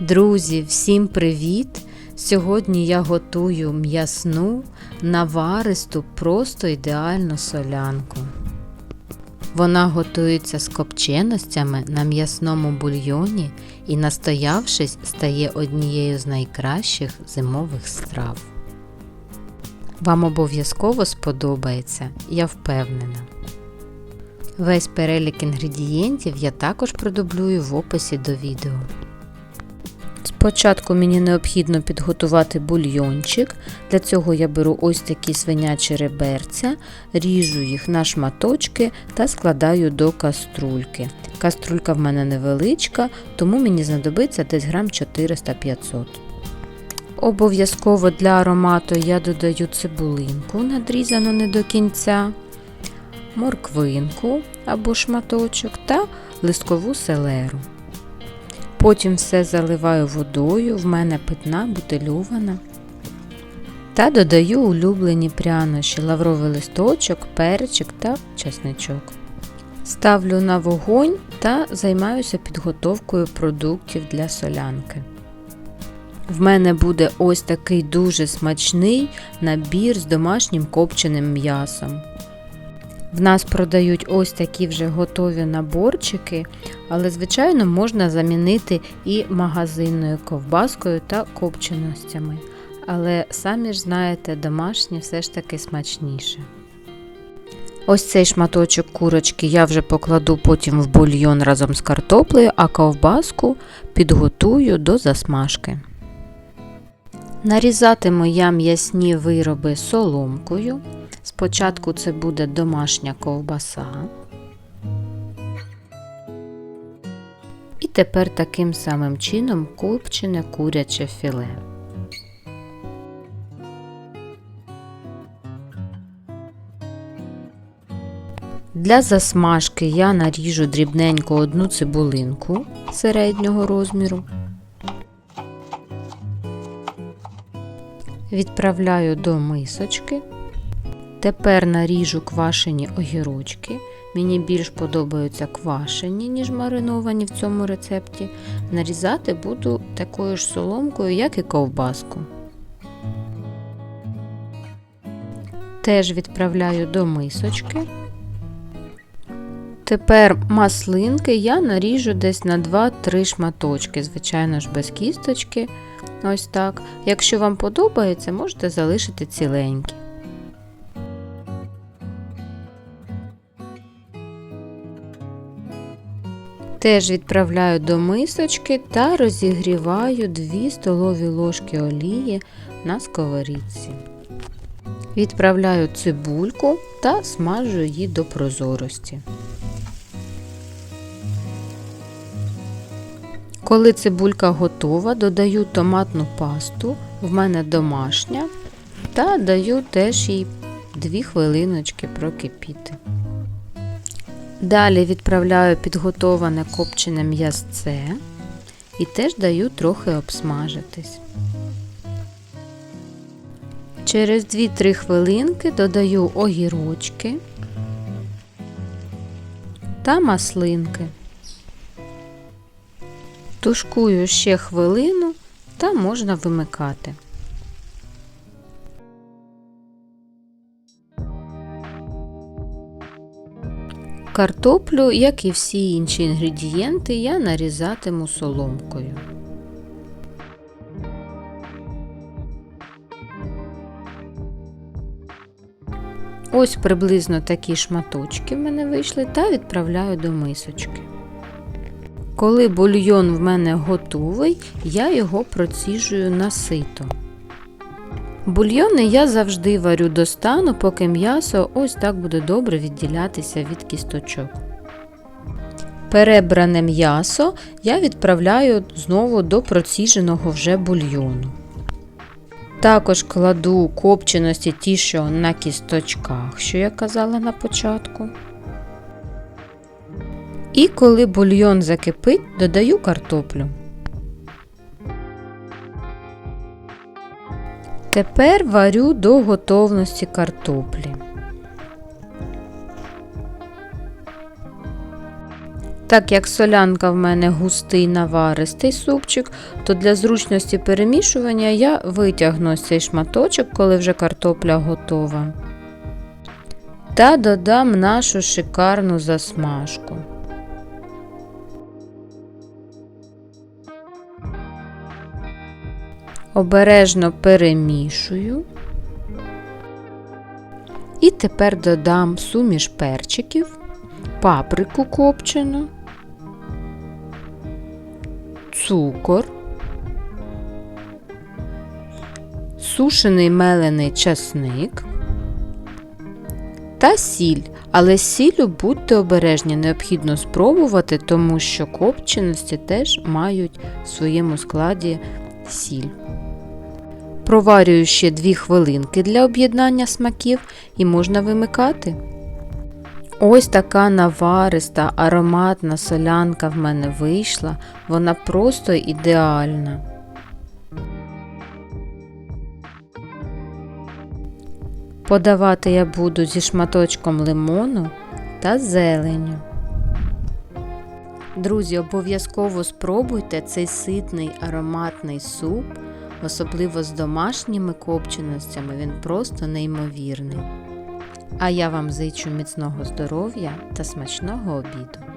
Друзі, всім привіт! Сьогодні я готую м'ясну, наваристу, просто ідеальну солянку. Вона готується з копченостями на м'ясному бульйоні і, настоявшись, стає однією з найкращих зимових страв. Вам обов'язково сподобається, я впевнена. Весь перелік інгредієнтів я також продублюю в описі до відео. Спочатку мені необхідно підготувати бульйончик. Для цього я беру ось такі свинячі реберця, ріжу їх на шматочки та складаю до каструльки. Каструлька в мене невеличка, тому мені знадобиться десь грам 400-500. Обов'язково для аромату я додаю цибулинку, надрізану не до кінця, морквинку або шматочок та листкову селеру. Потім все заливаю водою, в мене питна бутильована. Та додаю улюблені прянощі, лавровий листочок, перчик та чесничок. Ставлю на вогонь та займаюся підготовкою продуктів для солянки. В мене буде ось такий дуже смачний набір з домашнім копченим м'ясом. В нас продають ось такі вже готові наборчики, але, звичайно, можна замінити і магазинною ковбаскою та копченостями. Але самі ж знаєте, домашнє все ж таки смачніше. Ось цей шматочок курочки я вже покладу потім в бульйон разом з картоплею, а ковбаску підготую до засмажки. Нарізатиму я м'ясні вироби соломкою. Спочатку це буде домашня ковбаса. І тепер таким самим чином копчене куряче філе. Для засмажки я наріжу дрібненько одну цибулинку середнього розміру. Відправляю до мисочки. Тепер наріжу квашені огірочки. Мені більш подобаються квашені, ніж мариновані в цьому рецепті. Нарізати буду такою ж соломкою, як і ковбаску. Теж відправляю до мисочки. Тепер маслинки я наріжу десь на 2-3 шматочки, звичайно ж, без кісточки. Ось так. Якщо вам подобається, можете залишити ціленькі. Теж відправляю до мисочки та розігріваю 2 столові ложки олії на сковорідці. Відправляю цибульку та смажу її до прозорості. Коли цибулька готова, додаю томатну пасту, в мене домашня, та даю теж їй 2 хвилиночки прокипіти. Далі відправляю підготоване копчене м'ясце і теж даю трохи обсмажитись. Через 2-3 хвилинки додаю огірочки та маслинки. Тушкую ще хвилину та можна вимикати. Картоплю, як і всі інші інгредієнти, я нарізатиму соломкою. Ось приблизно такі шматочки в мене вийшли та відправляю до мисочки. Коли бульйон в мене готовий, я його проціжую на сито. Бульйони я завжди варю до стану, поки м'ясо ось так буде добре відділятися від кісточок. Перебране м'ясо я відправляю знову до проціженого вже бульйону. Також кладу копченості ті, що на кісточках, що я казала на початку. І коли бульйон закипить, додаю картоплю. Тепер варю до готовності картоплі. Так як солянка в мене густий наваристий супчик, то для зручності перемішування я витягну цей шматочок, коли вже картопля готова. Та додам нашу шикарну засмажку. Обережно перемішую. І тепер додам суміш перчиків, паприку копчену, цукор, сушений мелений часник та сіль. Але сіллю будьте обережні, необхідно спробувати, тому що копченості теж мають в своєму складі сіль. Проварюю ще 2 хвилинки для об'єднання смаків і можна вимикати. Ось така навариста, ароматна солянка в мене вийшла, вона просто ідеальна. Подавати я буду зі шматочком лимону та зеленю. Друзі, обов'язково спробуйте цей ситний ароматний суп, особливо з домашніми копченостями, він просто неймовірний. А я вам зичу міцного здоров'я та смачного обіду.